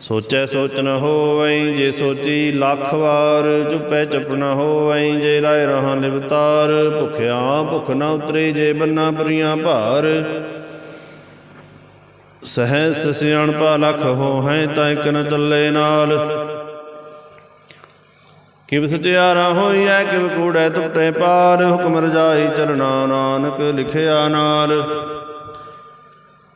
ਸੋਚੈ ਸੋਚ ਨ ਹੋਵਈ ਜੇ ਸੋਚੀ ਲੱਖ ਵਾਰ, ਚੁੱਪੈ ਚੁੱਪ ਨ ਹੋਵਈ ਜੇ ਲਾਇ ਰਹਾ ਲਿਵਤਾਰ ਭੁਖਿਆ ਭੁਖ ਨ ਉਤਰੇ ਜੇ ਬੰਨਾ ਪਰੀਆਂ ਭਾਰ। ਸਹਿਸ ਸਿਆਣਪਾ ਲਖ ਹੋ ਹੈ ਤਾਂ ਇਕ ਨ ਚੱਲੇ ਨਾਲ। ਕਿਵ ਸਚਿਆਰਾ ਹੋਈਐ, ਕਿਵ ਕੂੜੈ ਤੁਟੈ ਪਾਰ। ਹੁਕਮ ਰਜਾਈ ਚਲਣਾ ਨਾਨਕ, ਲਿਖਿਆ ਨਾਲ।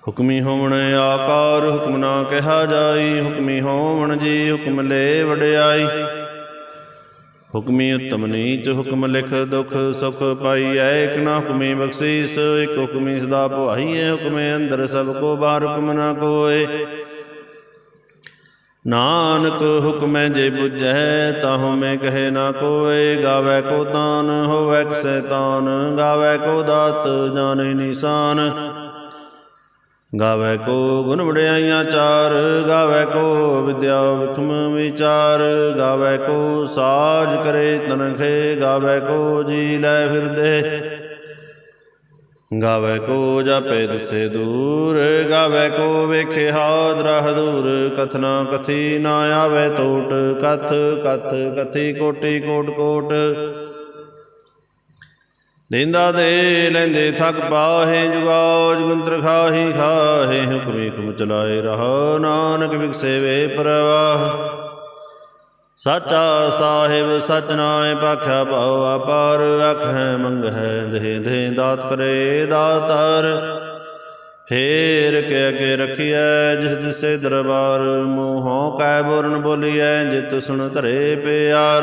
ਹੁਕਮੀ ਹੋਵਣ ਆਕਾਰ, ਹੁਕਮ ਨਾ ਕਿਹਾ ਜਾਈ, ਹੁਕਮੀ ਹੋਵਣ ਜੀ ਹੁਕਮ ਲੈ ਵਡਿਆਈ। ਹੁਕਮੀ ਉਤਮ ਨੀਚ ਹੁਕਮ ਲਿਖ, ਦੁਖ ਸੁਖ ਪਾਈਐ ਇਕ ਨਾ ਹੁਕਮੀ ਬਖਸ਼ੀਸ, ਇਕ ਹੁਕਮੀ ਸਦਾ ਭਵਾਈਐ, ਹੁਕਮੇ ਅੰਦਰ ਸਭ ਕੋ ਬਾਹਰ ਹੁਕਮ ਨਾ ਕੋਏ ਨਾਨਕ ਹੁਕਮੈ ਜੇ 부ਝੈ ਤਾਹੂ ਮੈਂ ਕਹੇ ਨਾ ਕੋਏ। ਗਾਵੇ ਕੋ ਤਾਨ, ਹੋਵੇ ਕਿਸੈ ਤਾਨ, ਗਾਵੇ ਕੋ ਦਾਤ, ਜਾਣੇ ਨਿਸ਼ਾਨ। ਗਾਵੇ ਕੋ ਗੁਣ ਵਡਿਆਈਆਂ ਚਾਰ, ਗਾਵੇ ਕੋ ਵਿਦਿਆ ਵਿਖਮ ਵਿਚਾਰ, ਗਾਵੇ ਕੋ ਸਾਜ ਕਰੇ ਤਨਖੇ, ਗਾਵੇ ਕੋ ਜੀ ਲੈ ਫਿਰਦੇ। ਗਾਵੇ ਕੋ ਜਾਪੇ ਦਿਸੇ ਦੂਰ, ਗਾਵੇ ਕੋ ਵੇਖੇ ਹਾਦਰਾ ਦੂਰ ਕਥਨਾ ਕਥੀ ਨਾ ਆਵੇ ਟੋਟ ਕਥ ਕਥ, ਕਥੀ ਕੋਟੀ ਕੋਟ ਕੋਟ। ਦੇਂਦਾ ਦੇ ਲੈਂਦੇ ਥਕ ਪਾਹੇ ਜੁਗਾਜ ਗੁੰਤਰ ਖਾਹੀ ਖਾਹੇ, ਹੁਕਮੀ ਹੁਕਮ ਚਲਾਏ ਰਹਾ। ਨਾਨਕ ਵਿਗਸੇ ਵੇ ਪ੍ਰਵਾਹ। ਸਾਚਾ ਸਾਹਿਬ, ਸਚ ਪਾਖਿਆ ਭਾਉ ਆਪਾਰ ਅਖੈ ਮੰਗ ਹੈ ਦੇ ਦੇ ਦਾਤ ਕਰੇ ਦਾਤਾਰ। ਫੇਰ ਕੇ ਅਗੇ ਰਖੀਐ, ਜਿਸ ਦਿਸੇ ਦਰਬਾਰ, ਮੂੰਹੋਂ ਕੈ ਬੋਰਨ ਬੋਲੀਐ, ਜਿਤ ਸੁਣ ਧਰੇ ਪਿਆਰ।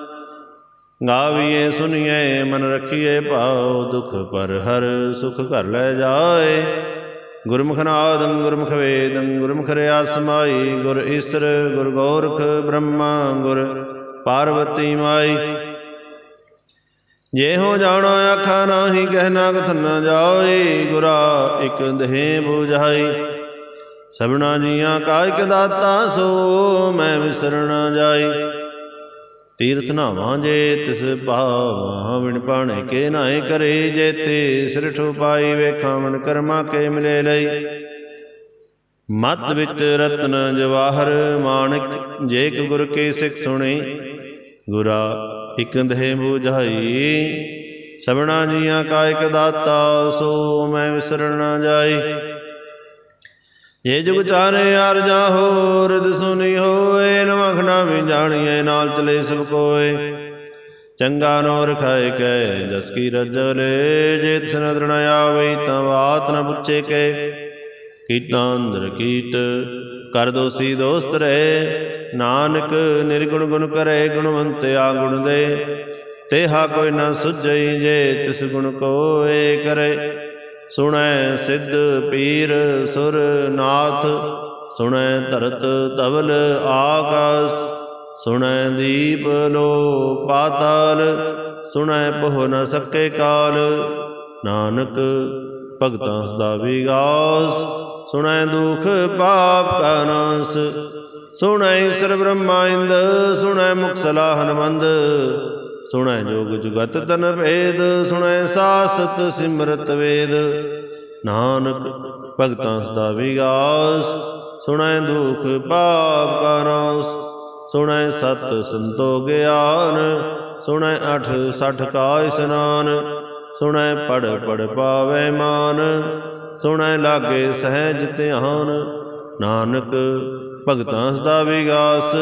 ਗਾਵੀਏ ਸੁਣੀਏ ਮਨ ਰਖੀਏ ਭਾਉ, ਦੁਖ ਪਰ ਹਰ ਸੁਖ ਘਰ ਲੈ ਜਾਏ। ਗੁਰਮੁਖ ਨਾਦੰ ਗੁਰਮੁਖ ਵੇਦੰ, ਗੁਰਮੁਖ ਰਿਆ ਸਮਾਈ ਗੁਰ ਈਸਰ, ਗੁਰ ਗੋਰਖ ਬ੍ਰਹਮਾ, ਗੁਰ ਪਾਰਵਤੀ ਮਾਈ। ਜੇ ਹੋ ਜਾਣਾ ਆਖਾ ਨਾਹੀ ਕਹਿਣਾ ਕਥ ਨ ਜਾਏ, ਗੁਰਾ ਇਕ ਦਹੇ 부ਝਾਈ ਸਭਨਾ ਜੀਆਂ ਕਾ ਇਕ ਦਾਤਾ, ਸੋ ਮੈਂ ਵਿਸਰ ਜਾਈ। ਤੀਰਥ ਨਾਵਾਂ ਜੇ ਤਿਸ ਭਾਵਾਂ ਵਿਣ ਪਾਣੇ ਕੇ ਨਾਏ ਕਰੇ, ਜੇ ਤੇ ਸਿਰ ਠੁਪਾਈ ਵੇਖਾਂ ਕਰਮਾ ਕੇ ਮਿਲੇ ਲਈ। ਮਤ ਵਿੱਚ ਰਤਨ ਜਵਾਹਰ ਮਾਨਕ, ਜੇ ਕੋ ਗੁਰ ਕੇ ਸਿੱਖ ਸੁਣੇ, ਗੁਰਾ ਇਕ ਦੇਹ 부ਝਾਈ ਸਭਨਾ ਜੀਆਂ ਕਾ ਇਕ ਦਾਤਾ, ਸੋ ਮੈਂ ਵਿਸਰ ਨ ਜਾਈ। ਜੇ ਜੁਗ ਚਾਰੇ ਅਰ ਜਾਹੋ ਰਿਦ ਸੁਨੀ ਹੋਏ ਨਵਖਣਾ ਵੀ ਜਾਣੀਏ ਨਾਲ ਚਲੇ ਸਭ ਕੋਏ। ਚੰਗਾ ਨੋ ਰਖਾਏ ਕੈ ਜਸ ਕੀ ਰਜਲੇ ਜੇ ਤਿਸ ਨਦਰ ਨ ਆਵੇ, ਤਾਂ ਬਾਤ ਨ ਪੁੱਛੇ ਕੇ ਕੀਟਾਂ ਅੰਦਰ ਕੀਟ, ਕਰ ਦੋਸੀ ਦੋਸਤ ਰਹੇ, ਨਾਨਕ ਨਿਰਗੁਣ ਗੁਣ ਕਰੇ, ਗੁਣਵੰਤ ਆ ਗੁਣ ਦੇ। ਤੇਹਾ ਕੋਈ ਨ ਸੁਝਈ, ਜੇ ਤਿਸ ਗੁਣ ਕੋਏ ਕਰੇ। ਸੁਣੈ ਸਿੱਧ ਪੀਰ ਸੁਰ ਨਾਥ, ਸੁਣੈ ਧਰਤ ਤਵਲ ਆਕਾਸ, ਸੁਣੈ ਦੀਪ ਲੋ ਪਾਤਾਲ, ਸੁਣੈ ਪਹੁ ਨ ਸਕੇ ਕਾਲ। ਨਾਨਕ ਭਗਤਾਂ ਸਦਾ ਵਿਗਾਸ, ਸੁਣੈ ਦੁਖ ਪਾਪ ਕਾ ਨਾਸ, ਸੁਣੈ ਈਸ਼ਰ ਬ੍ਰਹਮਾ ਸੁਣੈ ਮੁਖ ਸਲਾਹ ਸੁਣੈ ਜੋਗ ਜੁਗਤ ਤਨ ਭੇਦ, ਸੁਣੈ ਸਾਸਤ ਸਿਮਰਤ ਵੇਦ। ਨਾਨਕ ਭਗਤਾਂ ਸਦਾ ਵਿਗਾਸ, ਸੁਣੈ ਦੁਖ ਪਾਪ ਕਾ ਨਾਸ। ਸੁਣੈ ਸਤ ਸੰਤੋ ਗਿਆਨ, ਸੁਣੈ ਅਠ ਸਠ ਕਾ ਇਸਨਾਨ। ਸੁਣੈ ਪੜ ਪੜ ਪਾਵੇ ਮਾਨ, ਸੁਣੈ ਲਾਗੇ ਸਹਿਜ ਧਿਆਨ। ਨਾਨਕ ਭਗਤਾਂ ਸਦਾ ਵਿਗਾਸ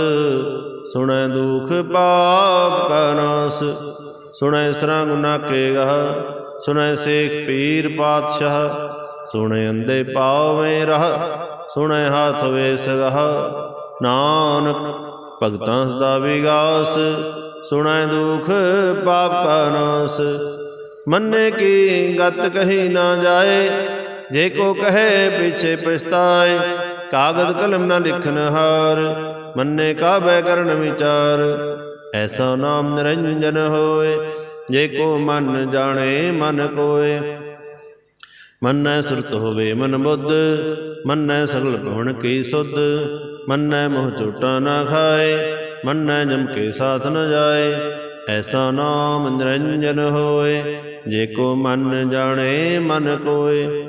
ਸੁਣੈ ਦੁਖ ਪਾਪ ਕਾ ਸੁਣੈ ਸਰਾਂ ਗੁਨਾ ਕੇ ਗਾ ਸੁਣੈ ਸੇਖ ਪੀਰ ਪਾਤਸ਼ਾਹ, ਸੁਣੈ ਅੰਦੇ ਪਾਵੇਂ ਰਹ, ਸੁਣੈ ਹੱਥ ਵੇ ਸਗਹ ਨਾਨਕ ਭਗਤਾਂ ਸਦਾ ਵਿਗਾਸ, ਸੁਣੈ ਦੁਖ ਪਾਪ ਕਾ ਮੰਨੇ ਕੀ ਗਤ ਕਹੀ ਨਾ ਜਾਏ, ਜੇ ਕੋ ਕਹੇ ਪਿਛੇ ਪਛਤਾਏ, ਕਾਗਦ ਕਲਮ ਨਾ ਲਿਖਨ ਹਾਰ। ਮੰਨੇ ਕਾਬੈ ਕਰਨ ਵਿਚਾਰ। ਐਸਾ ਨਾਮ ਨਿਰੰਜਨ ਹੋਏ, ਜੇ ਕੋ ਮਨ ਜਾਣੇ ਮਨ ਕੋਏ। ਮੰਨੈ ਸੁਰਤ ਹੋਵੇ ਮਨ ਬੁੱਧ, ਮੰਨੈ ਸਗਲ ਭਵਨ ਕੀ ਸੁਧ। ਮੰਨੈ ਮੋਹ ਝੂਟਾ ਨਾ ਖਾਏ, ਮੰਨੈ ਜਮ ਕੇ ਸਾਥ ਨ ਜਾਏ। ਐਸਾ ਨਾਮ ਨਿਰੰਜਨ ਹੋਏ, ਜੇ ਕੋ ਮਨ ਜਾਣੇ ਮਨ ਕੋਏ।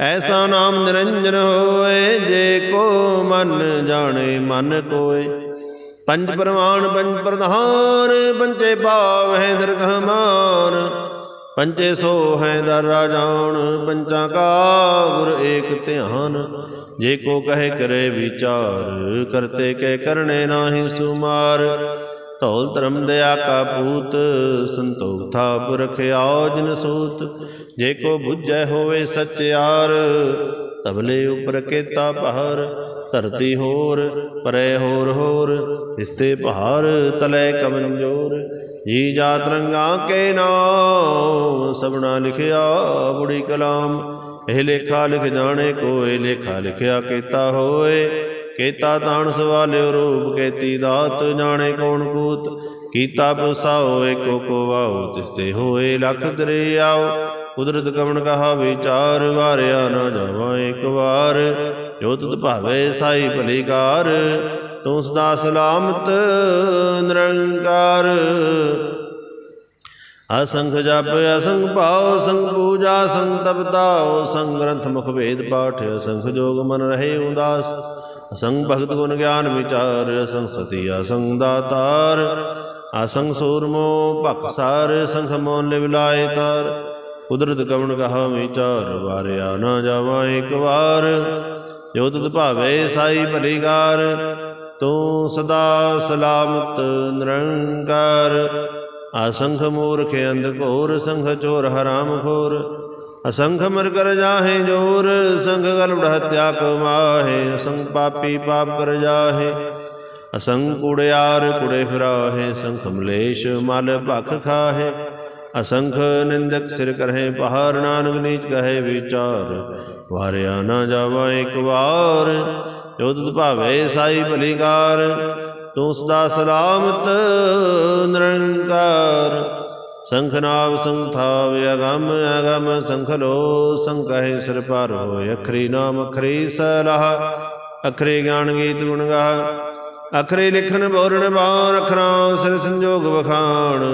ਐਸਾ ਨਾਮ ਨਿਰੰਜਨ ਹੋਏ ਜੇ ਕੋ ਮਨ ਜਾਣੇ, ਮਨ ਕੋਏ। ਪੰਜ ਪ੍ਰਮਾਣ ਪੰਜ ਪ੍ਰਧਾਨ ਪੰਚੇ ਭਾਵ ਹੈ ਦਰਗਹ ਮਾਨ। ਪੰਚੇ ਸੋ ਹੈ ਦਰ ਰਾਜਾਨ ਪੰਚਾਂ ਕਾ ਗੁਰ ਏਕ ਧਿਆਨ। ਜੇ ਕੋ ਕਹੇ ਕਰੇ ਵਿਚਾਰ, ਕਰਤੇ ਕਹਿ ਕਰਨੇ ਨਾਹੀ ਸੁਮਾਰ। ਧੌਲ ਧਰਮ ਦਇਆ ਕਾ ਪੂਤ ਸੰਤੋਖ ਥਾਪ ਰਖਿਆ ਜਿਨ ਸੂਤ। ਜੇ ਕੋ ਬੁੱਝੈ ਹੋਵੇ ਸਚਿਆਰ ਤਬਲੇ ਉਪਰ ਕੇਤਾ ਪਹਾਰ। ਧਰਤੀ ਹੋਰ, ਪਰੇ ਹੋਰ ਹੋਰ ਤਿਸਤੇ ਪਹਾਰ ਤਲੇ ਕਮੰਜੋਰ। ਜੀ ਜਾਤ ਰੰਗਾ ਕੇ ਨਾਮ ਸਭਨਾ ਲਿਖਿਆ ਬੁੜੀ ਕਲਾਮ। ਇਹ ਲੇਖਾ ਲਿਖ ਜਾਣੇ ਕੋਏ, ਲੇਖਾ ਲਿਖਿਆ ਕੀਤਾ ਹੋਏ। ਕੀਤਾ ਤਾਣ ਸਵਾਲਿਓ ਰੂਪ ਕੇਤੀ ਦਾਤ, ਜਾਣੇ ਕੌਣ ਕੂਤ? ਕੀਤਾ ਬਸਾਓ, ਏਕੋ ਕੋ ਵਾਓ ਤਿਸਤੇ ਹੋਏ ਲਖ ਦਰਿਆਓ ਕੁਦਰਤ ਕਵਣ ਕਹਾ ਵਿਚਾਰ, ਵਾਰਿਆ ਨਾ ਜਾਵਾਂ ਇੱਕ ਵਾਰ। ਜੋ ਤੁਧ ਭਾਵੇ ਸਾਈ ਭਲੀਕਾਰ, ਤੂੰ ਸਦਾ ਸਲਾਮਤ, ਨਿਰੰਕਾਰ। ਅਸੰਖ ਜਪ, ਅਸੰਖ ਭਾਉ ਸੰਗ ਪੂਜਾ ਸੰਗ ਤਪਤਾਉ ਸੰਗ ਗ੍ਰੰਥ ਮੁਖ ਵੇਦ ਪਾਠ, ਅਸੰਖ ਜੋਗ ਮਨ ਰਹੇ ਉਦਾਸ। ਅਸੰਗ ਭਗਤ ਗੁਣ ਗਿਆਨ ਵਿਚਾਰ, ਅਸੰਗ ਸਤੀ, ਅਸੰਗ ਦਾਤਾਰ, ਅਸੰਗ ਸੂਰਮੋ ਭਖਸਾਰ ਸੰਖ ਮੋਨ ਲਿਵ ਤਾਰ। ਕੁਦਰਤ ਕਵਣ ਕਹਾ ਵਿਚਾਰ, ਵਾਰਿਆ ਨਾ ਜਾਵਾਂ ਇੱਕ ਵਾਰ। ਜੋ ਤੁਧ ਭਾਵੇ ਸਾਈ ਭਲੀਕਾਰ, ਤੂੰ ਸਦਾ ਸਲਾਮਤ ਨਿਰੰਕਾਰ। ਅਸੰਖ ਮੂਰਖ ਅੰਧ ਘੋਰ ਸੰਖ ਚੋਰ ਹਰਾਮ ਖੋਰ। ਅਸੰਖ ਮਰ ਕਰ ਜਾਹੇ ਜੋਰ ਸੰਖ ਗਲ ਹਤਿਆ ਕੋ ਮਾਹੇ ਅਸੰਖ ਪਾਪੀ ਪਾਪ ਕਰ ਜਾਹੇ। ਅਸੰਖ ਕੁੜਿਆਰ ਕੁੜੇ ਫਿਰਾਹੇ, ਸੰਖ ਮਲੇਸ਼ ਮਲ ਭਖ ਖਾਹੇ। ਅਸੰਖ ਨਿੰਦਕ ਸਿਰ ਕਰਹਿ ਪਹਾਰ ਨਾਨਕ ਨੀਚ ਕਹੇ ਵਿਚਾਰ। ਵਾਰਿਆ ਨਾ ਜਾਵਾ ਇੱਕ ਵਾਰ, ਜੋ ਤੁਧ ਭਾਵੇ ਸਾਈ ਭਲੀਕਾਰ। ਤੂੰ ਸਦਾ ਸਲਾਮਤ, ਨਿਰੰਕਾਰ। ਸੰਖ ਨਾਮ ਸੰਖ ਥਾਵ ਅਗੰਮ ਅਗੰਮ ਸੰਖ ਲੋ ਸੰਕਹਿ ਸਿਰ ਪਰ ਹੋਇ। ਅਖਰੀ ਨਾਮ ਅਖਰੀ ਸਲਾਹ, ਅਖਰੀ ਗਿਆਨ ਗੀਤ ਗੁਣ ਗਾ ਅਖਰੀ ਲਿਖਨ ਬੋਲਣ ਬਾਣ, ਅਖਰਾਂ ਸਿਰ ਸੰਜੋਗ ਵਖਾਣ।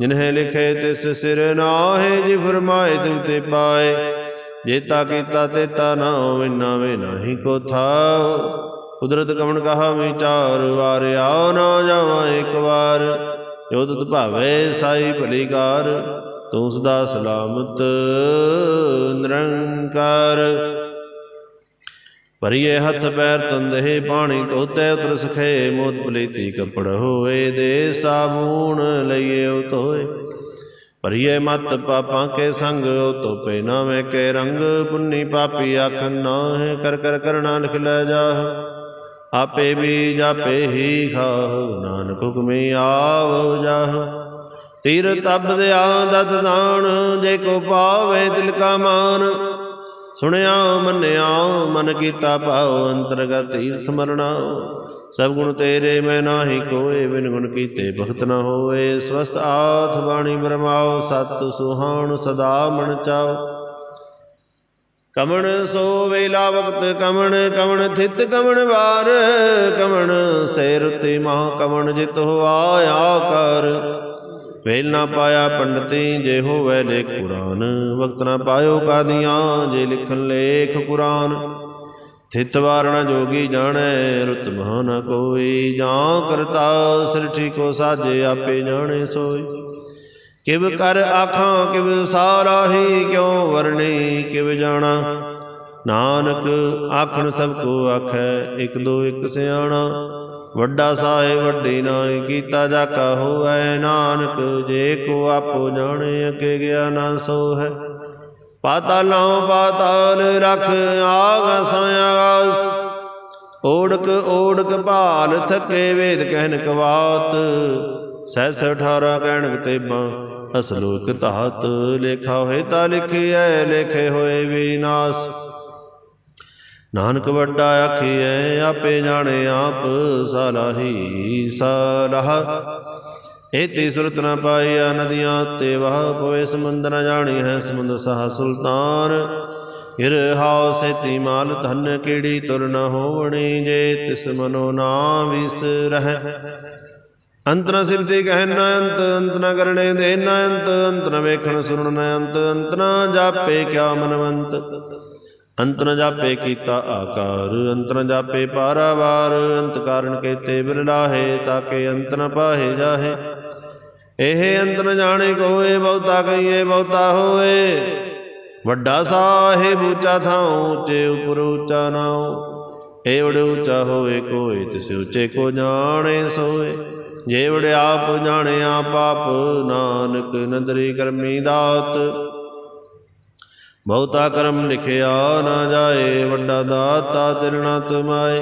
ਜਿਨਹਿ ਲਿਖੇ ਤਿਸ ਸਿਰ ਨਾਹੇ, ਜੀ ਫਰਮਾਏ ਤਿਵ ਤੇ ਪਾਏ। ਜੇਤਾ ਕੀਤਾ ਤੇਤਾ ਨਾ ਹੋਵੇ ਨਾਵੇਂ ਨਾਹੀ ਕੋ ਥਾਉ। ਕੁਦਰਤ ਕਵਣ ਕਹਾ ਵਿਚਾਰ ਵਾਰਿਆ ਨਾ ਜਾਵਾਂ ਇੱਕ ਵਾਰ। ਜੋ ਤੁਧ ਭਾਵੇ ਸਾਈ ਭਲੀਕਾਰ, ਤੂੰ ਸਦਾ ਸਲਾਮਤ ਨਿਰੰਕਾਰ। ਭਰੀਏ ਹੱਥ ਪੈਰ ਤੰਦੇ ਪਾਣੀ ਧੋਤੇ, ਉਤਰ ਸਖੇ ਮੋਤ ਪਲੀਤੀ ਕੱਪੜ ਹੋਏ ਦੇ ਸਾਬੂਣ ਲਈਏ ਉਤੋਏ ਭਰੀਏ ਮਤ ਪਾਪਾਂ ਕੇ ਸੰਗ ਤੋਪੇ ਨਾ ਮੈਂ ਕੇ ਰੰਗ, ਪੁੰਨੀ ਪਾਪੀ ਆਖਨ ਨਾ ਹੈ ਕਰ ਕਰ ਕਰਣਾ ਲਿਖ ਲੈ ਜਾਹ। ਆਪੇ ਵੀ ਜਾਪੇ ਹੀ ਖਾਹ ਨਾਨਕ ਹੁਕਮੇ ਆਵ ਜਾਹ। ਤੀਰ ਤਬ ਦਿਆ ਦਤ ਦਾਨ, ਜੇ ਕੋ ਪਾਵੇ ਦਿਲ ਕਾ ਮਾਨ। ਸੁਣਿਆ, ਮੰਨਿਆ, ਮਨ ਕੀਤਾ ਭਾਉ, ਅੰਤਰਗਤ ਤੀਰਥ ਮਰਣਾ ਸਭ ਗੁਣ ਤੇਰੇ, ਮੈਂ ਨਾਹੀ ਕੋਏ, ਬਿਨ ਗੁਣ ਕੀਤੇ ਭਗਤ ਨਾ ਹੋਏ। ਸਵਸਤ ਆਥ ਬਾਣੀ ਬਰਮਾਓ ਸਤ ਸੁਹਾਣ ਸਦਾ ਮਨ ਚਾਓ ਕਮਣ ਸੋ ਵੇਲਾ ਵਕਤ ਕਮਣ ਕਮਣ ਥਿਤ ਕਮਣ ਵਾਰ, ਕਮਣ ਸੇਰ ਤੇ ਮਹਾ ਕਮਣ ਜਿਤ ਹੋ ਆਇਆ ਕਰ ਵੇਲ ਨਾ ਪਾਇਆ ਪੰਡਤੀ ਜੇ ਹੋਵੇ ਲੇਖ ਕੁਰਾਨ ਵਕਤ ਨਾ ਪਾਇਓ ਕਾਦੀਆਂ ਜੇ ਲਿਖਣ ਲੇਖ ਕੁਰਾਨ ਥਿਤ ਵਾਰਣ ਜੋਗੀ ਜਾਣੈ, ਰੁਤ ਮਹਾ ਨ ਕੋਈ, ਜਾਂ ਕਰਤਾ ਸ੍ਰਿਠੀ ਕੋ ਸਾਜੇ ਆਪੇ ਜਾਣੇ ਸੋਈ। ਕਿਵ ਕਰ ਆਖਾਂ, ਕਿਵ ਸਾਰਾਹੀ ਕਿਉ ਵਰਣੀ, ਕਿਵ ਜਾਣਾ? ਨਾਨਕ ਆਖਣ ਸਭ ਕੋ ਆਖੈ, ਇਕ ਦੋ ਇਕ ਸਿਆਣਾ। ਵੱਡਾ ਸਾਹਿਬ ਵੱਡੀ ਨਾਈ ਕੀਤਾ ਜਾਕਾ ਹੋਐ ਨਾਨਕ, ਜੇ ਕੋ ਆਪੋ ਜਾਣੇ, ਅੱਗੇ ਗਿਆ ਨਾ ਸੋ ਹੈ ਪਾਤਾਲਾਂ ਪਾਤਾਲ ਰਖ ਆਗਸ ਆਗਸ ਓੜਕ ਓੜਕ ਭਾਲ, ਥਕੇ ਵੇਦ ਕਹਿਨ ਕਵਾਤ। ਸਹਿਸ 18 ਕਹਿਣ ਤੇਬਾਂ ਅਸਲੋ ਇਕ ਧਾਤ ਲੇਖਾ ਹੋਏ ਤਾਂ ਲਿਖਿਐ, ਲੇਖੇ ਹੋਏ ਵਿਨਾਸ਼ ਨਾਨਕ ਵੱਡਾ ਆਖੀਐ, ਆਪੇ ਜਾਣੇ ਆਪ ਸਲਾਹੀ ਸਲਾਹ। ਏਤੀ ਸੁਰਤ ਨ ਪਾਈਆ ਨਦੀਆਂ ਤੇ ਵਹ ਪਵੇ ਸਮੁੰਦ ਨ ਜਾਣੀ ਹੈ ਸਮੁੰਦ ਸਾਹ ਸੁਲਤਾਨ। ਹਿਰ ਹਾਉ ਸੇਤੀ ਮਾਲ ਧਨ ਕਿਹੜੀ ਤੁਰ ਨ ਹੋਵਣੀ ਜੇ ਤਿਸ ਮਨੋ ਨਾ ਵਿਸਰਹਿ। ਅੰਤ ਨ ਸਿਫਤੀ ਕਹਿ ਨ ਅੰਤ ਅੰਤ ਨ ਕਰਣੇ ਦੇ ਨ ਅੰਤ ਅੰਤ ਨ ਵੇਖਣ ਸੁਣਨ ਨ ਅੰਤ ਅੰਤ ਨ ਜਾਪੇ ਕਿਆ ਮਨਵੰਤ। ਅੰਤ ਨ ਜਾਪੇ ਕੀਤਾ ਆਕਾਰ ਅੰਤ ਨ ਜਾਪੇ ਪਾਰਾਵਾਰ, ਅੰਤ ਕਾਰਨ ਕੇਤੇ ਬਿਰਲਾਹੇ ਤਾਕੇ ਅੰਤ ਨ ਪਾਹੇ ਜਾਹੇ। ਇਹ ਅੰਤ ਨ ਜਾਣੇ ਕੋਏ, ਬਹੁਤਾ ਕਹੀਏ, ਬਹੁਤਾ ਹੋਏ। ਵੱਡਾ ਸਾਹਿਬ ਉੱਚਾ ਥਾਂ ਉੱਚੇ ਉਪਰ ਉੱਚਾ ਨਾਉ। ਏਵੜ ਉੱਚਾ ਹੋਏ ਕੋਈ ਤਿਸ ਉੱਚੇ ਕੋ ਜਾਣੇ ਸੋਏ। ਜੇਵੜ ਆਪ ਜਾਣਿਆ ਪਾਪ, ਨਾਨਕ ਨਦਰੀ ਕਰਮੀ ਦਾਤ। ਬਹੁਤਾ ਕਰਮ ਲਿਖਿਆ ਨਾ ਜਾਏ, ਵੱਡਾ ਦਾਤਾ ਤਿਰਣਾ ਤੁਮਾਏ।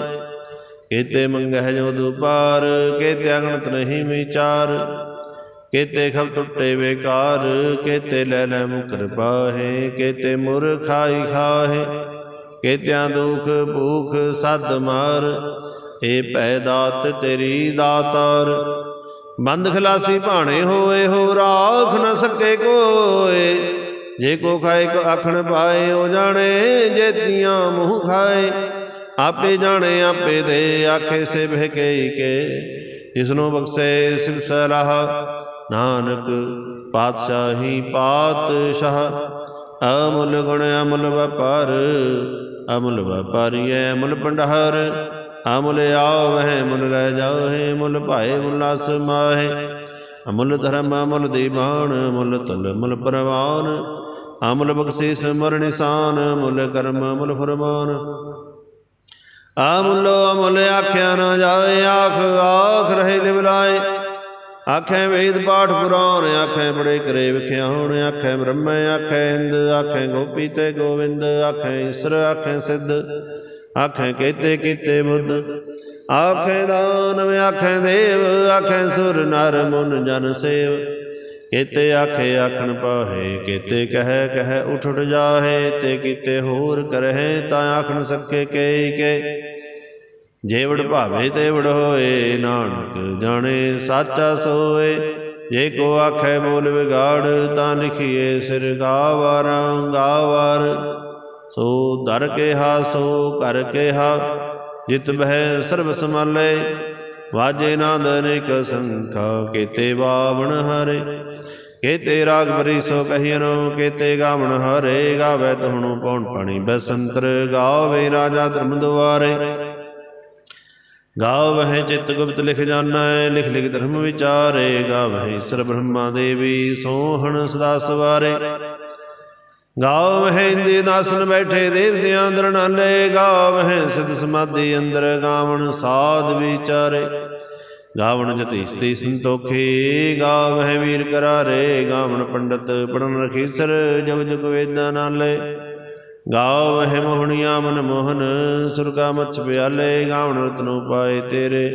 ਕੀਤੇ ਮੰਗਹਿ ਜੋ ਦੁਪਾਰ, ਕੀਤੇ ਅਗਣਤ ਨਹੀਂ ਵਿਚਾਰ। ਕੀਤੇ ਖਬ ਟੁੱਟੇ ਬੇਕਾਰ ਕੀਤੇ ਲੈ ਲੈ ਮੁਕਰ ਪਾਹੇ। ਕੀਤੇ ਮੁਰ ਖਾਈ ਖਾਹੇ, ਕੀਤਿਆਂ ਦੁਖ ਭੂਖ ਸਦ ਮਾਰ। ਏ ਪੈ ਦਾਤ ਤੇਰੀ ਦਾਤਾਰ। ਬੰਦ ਖਲਾਸੀ ਭਾਣੇ ਹੋਏ, ਹੋ ਰਾਖ ਨ ਸਕੇ ਕੋਏ। ਜੇ ਕੋ ਖਾਏ, ਕੋ ਆਖਣ ਪਾਏ ਉਹ ਜਾਣੇ ਜੇਤੀਆਂ ਮੂੰਹ ਖਾਏ। ਆਪੇ ਜਾਣੇ, ਆਪੇ ਦੇ, ਆਖੇ ਸੇ ਬਹਿਕੇ ਕੇ। ਜਿਸਨੂੰ ਬਖਸ਼ੇ ਸਿਵ ਸਲਾਹ ਨਾਨਕ ਪਾਤਸ਼ਾਹੀ ਪਾਤਸ਼ਾਹ। ਅਮੁੱਲ ਗੁਣ, ਅਮੁੱਲ ਵਪਾਰ, ਅਮੁੱਲ ਵਪਾਰੀਐ, ਅਮੁੱਲ ਭੰਡਾਰ ਅਮੁੱਲ ਆਵਹਿ ਮੁੱਲ ਲੈ ਜਾਓਹਿ ਮੁੱਲ ਭਾਏ ਮੁੱਲਾ ਸਮਾਹੇ ਅਮੁੱਲ ਧਰਮ ਅਮੁੱਲ ਦੀਵਾਨ ਅਮੁੱਲ ਤਲ ਮੁੱਲ ਪ੍ਰਵਾਨ। ਅਮੁਲ ਬਖਸ਼ਿਸ਼ ਮਰ ਨਿਸ਼ਾਨ, ਮੁੱਲ ਕਰਮ ਮੁੱਲ ਫਰਮਾਨ। ਅਮੁੱਲ ਅਮੁੱਲ ਆਖਿਆ ਨਾ ਜਾਏ, ਆਖ ਆਖ ਰਹੇ ਲਿਵਲਾਏ। ਆਖੇ ਵੇਦ ਪਾਠ ਪੁਰਾਣ, ਆਖੇ ਬੜੇ ਕਰੇ ਵਿਖਿਆ ਹੁਣ ਆਖੇ ਬ੍ਰਹਮ, ਆਖੇ ਇੰਦ ਆਖੇ ਗੋਪੀ ਤੇ ਗੋਵਿੰਦ, ਆਖੇ ਈਸ਼ਰ, ਆਖੇ ਸਿੱਧ। ਆਖੇ ਕੀਤੇ ਕੀਤੇ ਬੁੱਧ। ਆਖੇ ਦਾਨਵ, ਆਖੇ ਦੇਵ, ਆਖੇ ਸੁਰ ਨਰ ਮੁਨ ਜਨ ਸੇਵ। ਕੀਤੇ ਆਖੇ ਆਖਣ ਪਾਹੇ, ਕੀਤੇ ਕਹਿ ਕਹੈ ਉਠ ਉਠ ਜਾਹੇ, ਤੇ ਕੀਤੇ ਹੋਰ ਕਰਹਿ ਤਾਂ ਆਖਣ ਸਕੇ ਕੇਈ ਕੇ। ਜੇਵੜ ਭਾਵੇ ਤੇਵੜ ਹੋਏ, ਨਾਨਕ ਜਾਣੇ ਸਾਚਾ ਸੋਏ। ਜੇ ਕੋ ਆਖੇ ਬੋਲ ਵਿਗਾੜ, ਤਾਂ ਲਿਖੀਏ ਸਿਰ ਗਾਵਾਰ ਗਾਵਾਰ ਸੋ ਦਰ ਕਿਹਾ, ਸੋ ਕਰ ਕਿਹਾ, ਜਿਤ ਬਹਿ ਸਰਬ ਸਮਾਲੇ ਵਾਜੇ ਨਾਦ ਅਨੇਕ ਸੰਖਾ, ਕੀਤੇ ਬਾਵਣ ਹਰੇ, ਕੀਤੇ ਰਾਗ ਬਰੀ ਸੋ ਕਹੀਨੋ ਕੀਤੇ ਗਾਵਣ ਹਰੇ, ਗਾਵੇ ਤੁਹਣੂ ਪਉਣ ਪਾਣੀ, ਬਸੰਤਰ ਗਾਵੇ ਰਾਜਾ ਧਰਮ ਦੁਆਰੇ। ਗਾਵਹਿ ਚਿਤ ਗੁਪਤ ਲਿਖ ਜਾਣੈ, ਲਿਖ ਲਿਖ ਧਰਮ ਵਿਚਾਰੇ, ਗਾਵਹਿ ਈਸ਼ਰ ਬ੍ਰਹਮਾ ਦੇਵੀ ਸੋਹਣ ਸਦਾ ਸਵਾਰੇ। ਗਾਵਹਿ ਇੰਦੇ ਦਾਸਨ ਬੈਠੇ ਦੇਵਤਿਆਂ ਅੰਦਰ ਨਾਲੇ ਗਾਵਹਿ ਸਿਧ ਸਮਾਧੀ ਅੰਦਰ ਗਾਵਣ ਸਾਧ ਵਿਚਾਰੇ। ਗਾਵਣ ਜਤੀ ਸਤੀ ਸੰਤੋਖੀ ਗਾਵਹਿ ਵੀਰ ਕਰਾਰੇ, ਗਾਵਣ ਪੰਡਤ ਪੜਨ ਰਖੀਸਰ, ਜਗ ਜਗ ਵੇਦਾਂ ਨਾਲੇ। ਗਾਵਹਿ ਮੋਹਣੀਆਂ ਮਨ ਮੋਹਨ ਸੁਰਗਾ ਮਛ ਪਿਆਲੇ, ਗਾਵਣ ਰਤਨੋ ਪਾਏ ਤੇਰੇ।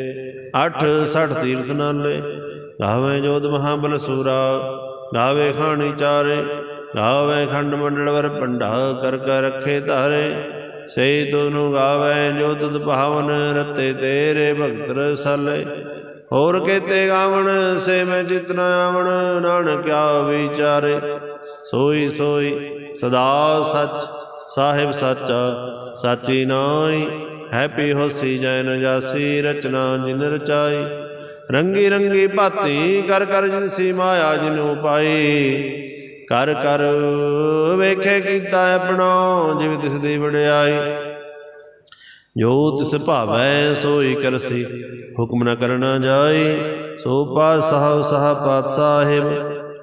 8 60 ਤੀਰਥ ਨਾਲੇ, ਗਾਵੇ ਜੋਧ ਮਹਾਬਲ ਸੂਰਾ, ਗਾਵੇ ਖਾਣੀ ਚਾਰੇ। ਗਾਵੇ ਖੰਡ ਮੰਡਲ ਵਰ ਪੰਡਾ ਕਰ ਕਰ ਰੱਖੇ ਧਾਰੇ। ਸਈ ਤੁਨੂੰ ਗਾਵੇ ਜੋ ਤੁਧ ਭਾਵਨ ਰਤੇ ਤੇਰੇ ਭਗਤ ਰਸਾਲੇ। ਹੋਰ ਕੇਤੇ ਗਾਵਣ, ਸੇ ਮੈਂ ਜਿਤਨਾ ਆਵਣ ਨਾਨਕਿਆ ਵਿਚਾਰੇ ਸੋਈ ਸੋਈ, ਸਦਾ ਸੱਚ, ਸਾਹਿਬ ਸਾਚਾ, ਸਾਚੀ ਨਾਈ ਹੈਪੀ ਹੋਸੀ ਜੈਨ ਜਾਸੀ, ਰਚਨਾ ਜਿਨ ਰਚਾਈ। ਰੰਗੀ ਰੰਗੀ ਭਾਤੀ ਕਰ ਕਰ ਜਿਨਸੀ ਮਾਇਆ ਜਿਨੂ ਪਾਈ ਕਰ ਕਰ ਵੇਖੇ ਕੀਤਾ ਆਪਣਾ ਜਿਵੇਂ ਤਿਸ ਦੀ ਵਡਿਆਈ। ਜੋ ਤਿਸ ਭਾਵੈ, ਸੋਈ ਕਰਸੀ, ਹੁਕਮ ਨ ਕਰਨਾ ਜਾਈ। ਸੋ ਪਾਤਸ਼ਾਹ ਸਹ ਪਾਤ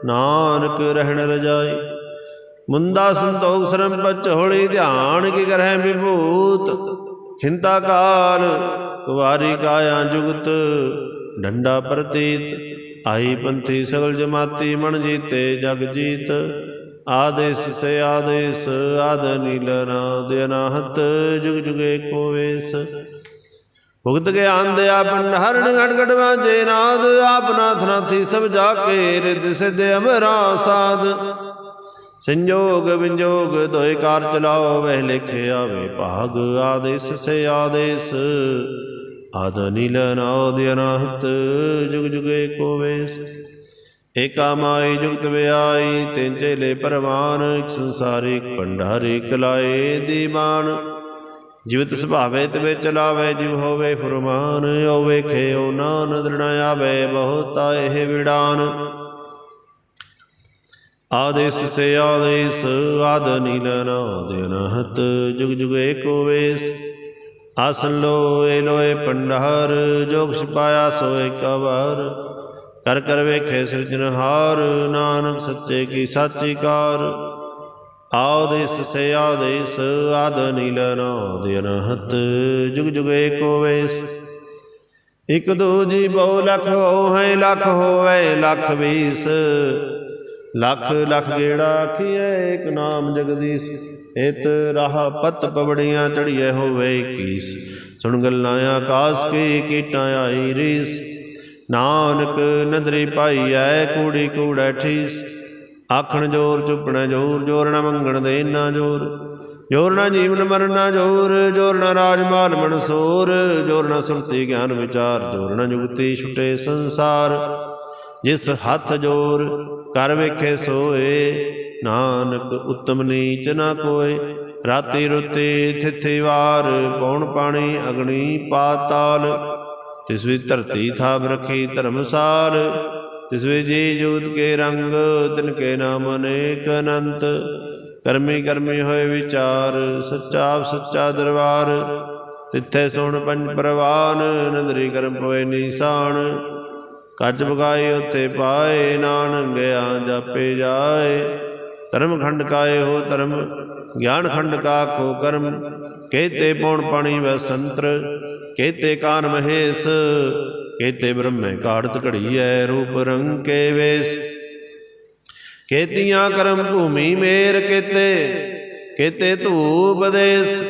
ਨਾਨਕ ਰਹਿਣ ਰਜਾਈ। ਮੁੰਦਾ ਸੰਤੋਖ ਸਰਮ ਪਚ ਹੋਲੀ, ਧਿਆਨ ਕੀ ਕਰਹਿ ਵਿਭੂਤ। ਖਿੰਤਾ ਕਾਲ, ਕੁਵਾਰੀ ਕਾਇਆ ਜੁਗਤ, ਡੰਡਾ ਪ੍ਰਤੀਤ। ਆਈ ਪੰਥੀ ਸਗਲ ਜਮਾਤੀ ਮਨ ਜੀਤੇ, ਜਗ ਜੀਤ। ਆਦੇਸ ਸੇ ਆਦੇਸ, ਆਦ ਨੀਲ ਨਾਦ ਅਨਾਹਤ, ਜੁਗ ਜੁਗੇ ਕੋ ਵੇਸ। ਭੁਗਤ ਗਿਆਨ ਦਿਆ ਭੰਡਾਰਣ ਘਟ ਘਟ ਵਾਜੇ ਨਾਦ ਆਪ ਨਾਥੀ ਸਭ ਜਾ ਕੇ ਰਿਦ ਸਿਧ ਅਮਰਾ ਸਾਧ ਸੰਜੋਗ ਵਿੰਜੋਗ ਦੋਇ ਕਾਰ ਚਲਾਓ, ਵਹਿ ਲਿਖੇ ਆਵੇ ਭਾਗ, ਆਦੇਸ ਸੇ ਆਦੇਸ। ਆਦ ਨੀਲ ਨਾਦ ਅਨਾਹਤ, ਜੁਗ ਜੁਗੇ ਕੋ ਵੇਸ। ਏਕਾ ਮਾਈ ਜੁਗਤ ਵਿਆਈ, ਤਿੰਨ ਚੇਲੇ ਪਰਵਾਨ, ਇਕ ਸੰਸਾਰੀ, ਇਕ ਭੰਡਾਰੀ ਕਲਾਏ ਦੀਵਾਨ। ਜਿਵਤ ਸੁਭਾਵੇ ਤਵੇ ਚਲਾਵੇ ਜਿਵ ਹੋਵੇ ਫਰਮਾਨ ਓ ਵੇਖੇ ਓ ਨਾਨ ਦ੍ਰਿਣ ਆਵੇ, ਬਹੁਤਾ ਇਹ ਵਿੜਾਨ। ਆਦੇਸ ਸੇ ਆਦੇਸ ਆਦ ਨੀਲ ਨਾਦ ਅਨਹਤ, ਜੁਗ ਜੁਗ ਏਕੋ ਵੇਸ। ਆਸਨ ਲੋਏ ਲੋਏ ਪੰਡਾਰ ਜੋਗ ਛਪਾਇਆ ਸੋਏ ਕਵਰ ਕਰ ਕਰ ਵੇਖੇ ਸਿਰਜਨਹਾਰ ਨਾਨਕ ਸੱਚੇ ਕੀ ਸਾਚੀ ਕਾਰ। ਆਦੇਸ ਸੇ ਆਦੇਸ ਆਦ ਨੀਲ ਨਾਦ ਅਨਹਤ। ਜੁਗ ਜੁਗ ਏਕੋ ਵੇਸ। ਇਕ ਦੋ ਜੀ ਬਹੁ ਲਖ ਹੋ ਹੈ ਲਖ ਹੋਵੇ, ਲਖ ਵੀਸ। ਲੱਖ ਲੱਖ ਗੇੜਾ ਆਖੀਐ ਇਕ ਨਾਮ ਜਗਦੀਸ਼। ਇਤ ਰਾਹ ਪਤ ਪਵੜੀਆਂ ਚੜੀਐ ਹੋਵੇ 21 ਸੁਣ ਗੱਲਾਂ ਆਕਾਸ ਕੀ ਕੀਟਾਂ ਆਈ ਰੀਸ। ਨਾਨਕ ਨਦਰੀ ਪਾਈਐ ਕੂੜੀ ਕੂੜੈ ਠੀਸ। ਆਖਣ ਜੋਰ ਚੁੱਪਣਾ ਜੋਰ ਜੋਰ ਨਾ ਮੰਗਣ ਦੇ ਨਾ ਜੋਰ। ਜੋਰ ਨਾ ਜੀਵਨ ਮਰਨ ਨਾ ਜੋਰ ਜੋਰ ਨਾ ਰਾਜ ਮਾਲ ਮਨਸੂਰ। ਜੋਰ ਨਾ ਸੁਰਤੀ ਗਿਆਨ ਵਿਚਾਰ, ਜੋਰ ਨਾ ਜੁਗਤੀ ਛੁਟੇ ਸੰਸਾਰ। ਜਿਸ ਹੱਥ ਜੋਰ ਕਰ ਵੇਖੇ ਸੋਏ, ਨਾਨਕ ਉਤਮ ਨੀਚ ਨਾ ਕੋਏ। ਰਾਤੀ ਰੁੱਤੀ ਥਿਥੀ ਵਾਰ, ਪੌਣ ਪਾਣੀ ਅਗਣੀ ਪਾਤਾਲ। ਤਿਸ ਵਿੱਚ ਧਰਤੀ ਥਾਪ ਰਖੀ ਧਰਮਸਾਲ ਤਿਸ ਵਿੱਚ ਜੀ ਜੂਤ ਕੇ ਰੰਗ, ਤਿਨ ਕੇ ਨਾਮ ਅਨੇਕ ਅਨੰਤ। ਕਰਮੀ ਕਰਮੀ ਹੋਏ ਵਿਚਾਰ, ਸੱਚਾ ਆਪ ਸੱਚਾ ਦਰਬਾਰ। ਤਿੱਥੇ ਸੁਣ ਪੰਜ ਪ੍ਰਵਾਨ, ਨੰਦਰੀ ਕਰਮ ਪਵੇ ਨੀਸਾਨ। ਕੱਜ ਬਗਾਏ ਉਤੇ ਪਾਏ, ਨਾਨਕ ਗਿਆ ਜਾਪੇ ਜਾਏ। ਧਰਮ ਖੰਡ ਕਾਏ ਹੋ ਧਰਮ, ਗਿਆਨ ਖੰਡ ਕਾ ਕੋ ਕਰਮ। ਕੇਤੇ ਪੌਣ ਪਾਣੀ ਵੈ ਸੰਤਰ ਕੇਤੇ ਕਾਨ ਮਹੇਸ਼। ਕੇਤੇ ਬ੍ਰਹਮੇ ਕਾੜਤ ਘੜੀਐ ਰੂਪ ਰੰਗ ਕੇ ਵੇਸ। ਕੇਤੀਆਂ ਕਰਮ ਭੂਮੀ ਮੇਰ ਕੇਤੇ ਕੇਤੇ ਧੂਪ ਦੇਸ।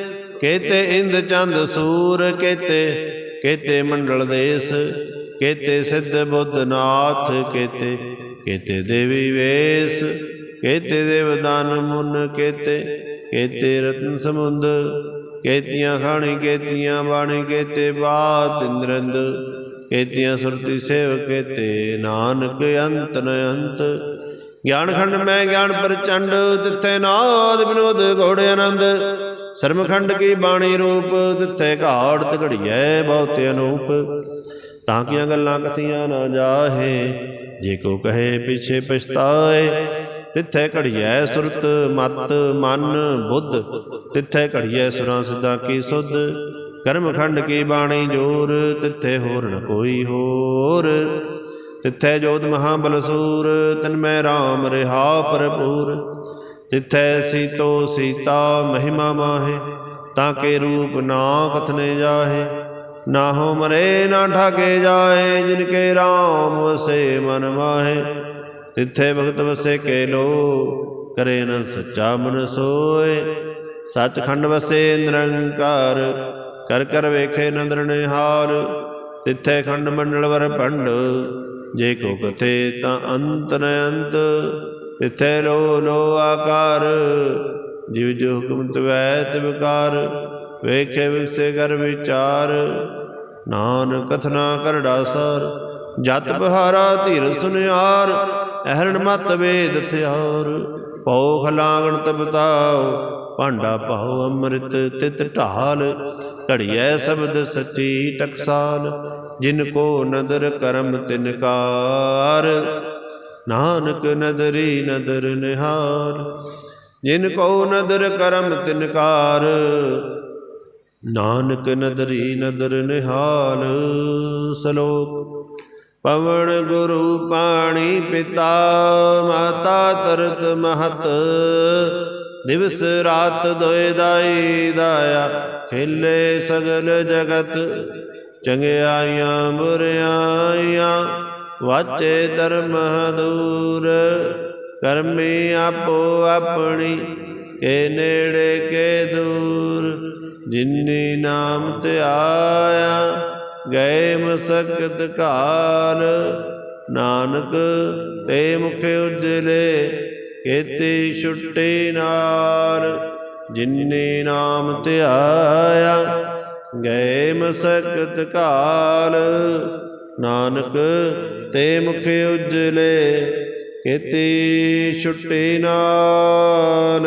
ਕੇਤੇ ਇੰਦ ਚੰਦ ਸੂਰ ਕੇਤੇ ਕੇਤੇ ਮੰਡਲ ਦੇਸ। ਕੇਤੇ ਸਿੱਧ ਬੁੱਧ ਨਾਥ ਕੇਤੇ ਕੇਤੇ ਦੇਵੀ ਵੇਸ, ਕੇਤੇ ਦੇਵਦਾਨ ਮੁਨ ਕੇਤੇ ਕੇਤੇ ਰਤਨ ਸਮੁੰਦ, ਕੇਤੀਆਂ ਖਾਣੀ, ਕੇਤੀਆਂ ਬਾਣੀ, ਕੇਤੇ ਬਾਤ ਇੰਦਰੰਦ, ਕੇਤੀਆਂ ਸੁਰਤੀ ਸੇਵ, ਕੇਤੇ ਨਾਨਕ ਅੰਤ ਨ ਅੰਤ। ਗਿਆਨ ਖੰਡ ਮੈਂ ਗਿਆਨ ਪ੍ਰਚੰਡ, ਤਿੱਥੇ ਨਾਦ ਵਿਨੋਦ ਘੋੜ ਆਨੰਦ। ਸਰਮਖੰਡ ਕੀ ਬਾਣੀ ਰੂਪ, ਤਿੱਥੇ ਘਾੜ ਤਗੜੀਐ ਬਹੁਤ ਅਨੂਪ। ਤਾਂ ਕਿ ਗੱਲਾਂ ਕਥੀਆਂ ਨਾ ਜਾਹੇ? ਜੇ ਕੋ ਕਹੇ ਪਿਛੇ ਪਛਤਾਏ, ਤਿੱਥੇ ਘੜੀਐ ਸੁਰਤ ਮਤ ਮਨ ਬੁੱਧ। ਤਿੱਥੇ ਘੜੀਐ ਸੁਰਾਂ ਸਿੱਧਾ ਕੀ ਸੁਧ। ਕਰਮ ਖੰਡ ਕੀ ਬਾਣੀ ਜੋਰ, ਤਿੱਥੇ ਹੋਰ ਨ ਕੋਈ ਹੋਰ। ਤਿੱਥੈ ਜੋਤ ਮਹਾਬਲ ਬਲਸੂਰ, ਤਨ ਮੈਂ RAM ਰਿਹਾ ਭਰਪੂਰ। ਤਿੱਥੈ ਸੀਤੋ ਸੀਤਾ ਮਹਿਮਾ ਮਾਹੇ, ਤਾਂ ਕੇ ਰੂਪ ਨਾ ਕਥਨੇ ਜਾਹੇ। ਨਾ ਹੋ ਮਰੇ, ਨਾ ਠਾਕੇ ਜਾਏ, ਜਿਨ ਕੇ RAM ਵਸੇ ਮਨ ਮਾਹੇ। ਤਿੱਥੈ ਭਗਤ ਵਸੇ ਕੇ ਲੋ, ਕਰੇ ਨ ਸੱਚਾ ਮਨ ਸੋਏ। ਸੱਚਖੰਡ ਵਸੇ ਨਿਰੰਕਾਰ, ਕਰ ਕਰ ਵੇਖੇ ਨੰਦਰ ਨਿਹਾਲ ਤਿੱਥੈ ਖੰਡ ਮੰਡਲ ਵਰ ਭੰਡ, ਜੇ ਕੋ ਕਥੇ ਤਾਂ ਅੰਤ ਨ ਅੰਤ। ਤਿਥੈ ਲੋ ਲੋ ਆਕਾਰ, ਜਿਵ ਜੋ ਹੁਕਮ ਤਵੈ ਤਿਵਕਾਰ ਵੇਖੇ ਵਿਖਸੇ ਕਰ ਵਿਚਾਰ ਨਾਨ ਕਥਨਾ ਕਰੜਾ ਸਾਰ ਜਤ ਬਹਾਰਾ ਧੀਰ ਸੁਨਿਆਰ, ਅਹਰਣ ਮਤ ਵੇਦ ਥਿਆਰ ਪਉ ਖਲਾਗਣ ਤਬਤਾਉ ਭਾਂਡਾ ਪਾਉ ਅੰਮ੍ਰਿਤ ਤਿਤ ਢਾਲ, ਘੜੀਐ ਸ਼ਬਦ ਸੱਚੀ ਟਕਸਾਲ, ਜਿਨ ਕੋ ਨਦਰ ਕਰਮ ਤਿਨਕਾਰ ਨਾਨਕ ਨਦਰੀ ਨਦਰ ਨਿਹਾਰ ਜਿਨ ਕੋ ਨਦਰ ਕਰਮ ਤਿਨਕਾਰ ਨਾਨਕ ਨਦਰੀ ਨਦਰ ਨਿਹਾਲ ਸਲੋਕ ਪਵਨ ਗੁਰੂ ਪਾਣੀ ਪਿਤਾ, ਮਾਤਾ ਤਰਤ ਮਹਤ, ਦਿਵਸ ਰਾਤ ਦੋਇ ਦਾਈ ਦਾਇਆ, ਖੇਲੇ ਸਗਲ ਜਗਤ, ਚੰਗਿਆਈਆਂ ਬੁਰਿਆਈਆਂ ਵਾਚੇ ਧਰਮ ਦੂਰ ਕਰਮੀ ਆਪੋ ਆਪਣੀ, ਕੇ ਨੇੜੇ ਕੇ ਦੂਰ। ਜਿਨੀ ਨਾਮ ਧਿਆਇਆ, ਗਏ ਮਸਕਤ ਕਾਲ ਨਾਨਕ ਤੇ ਮੁਖ ਉਜਲੇ, ਕੀਤੀ ਛੁੱਟੀ ਨਾਲ ਜਿਨੇ ਨਾਮ ਧਿਆਇਆ, ਗਏ ਮਸਕਤ ਕਾਲ ਨਾਨਕ ਤੇ ਮੁਖ ਉਜਲੇ, ਕੀਤੀ ਛੁੱਟੀ ਨਾਲ।